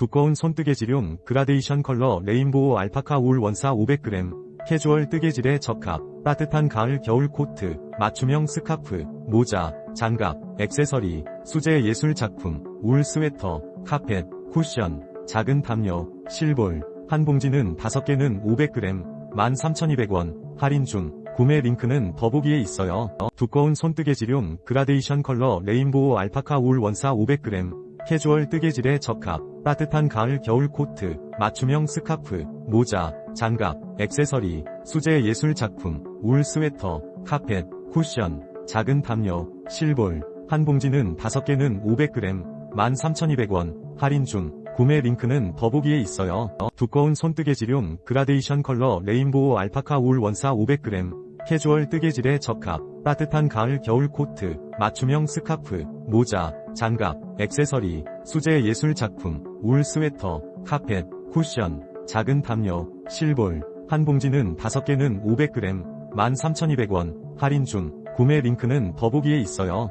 두꺼운 손뜨개질용 그라데이션 컬러 레인보우 알파카 울 원사 500g, 캐주얼 뜨개질에 적합, 따뜻한 가을 겨울 코트, 맞춤형 스카프, 모자, 장갑, 액세서리, 수제 예술 작품, 울 스웨터, 카펫, 쿠션, 작은 담요, 실볼, 한 봉지는 5개는 500g, 13,200원, 할인 중, 구매 링크는 더보기에 있어요. 두꺼운 손뜨개질용 그라데이션 컬러 레인보우 알파카 울 원사 500g, 캐주얼 뜨개질에 적합, 따뜻한 가을 겨울 코트, 맞춤형 스카프, 모자, 장갑, 액세서리, 수제 예술 작품, 울 스웨터, 카펫, 쿠션, 작은 담요, 실볼, 한 봉지는 5개는 500g, 13,200원, 할인 중, 구매 링크는 더보기에 있어요. 두꺼운 손뜨개질용 그라데이션 컬러 레인보우 알파카 울 원사 500g, 캐주얼 뜨개질에 적합, 따뜻한 가을 겨울 코트, 맞춤형 스카프, 모자, 장갑, 액세서리, 수제 예술 작품, 울 스웨터, 카펫, 쿠션, 작은 담요, 실볼, 한 봉지는 5개는 500g, 13,200원, 할인 중, 구매 링크는 더보기에 있어요.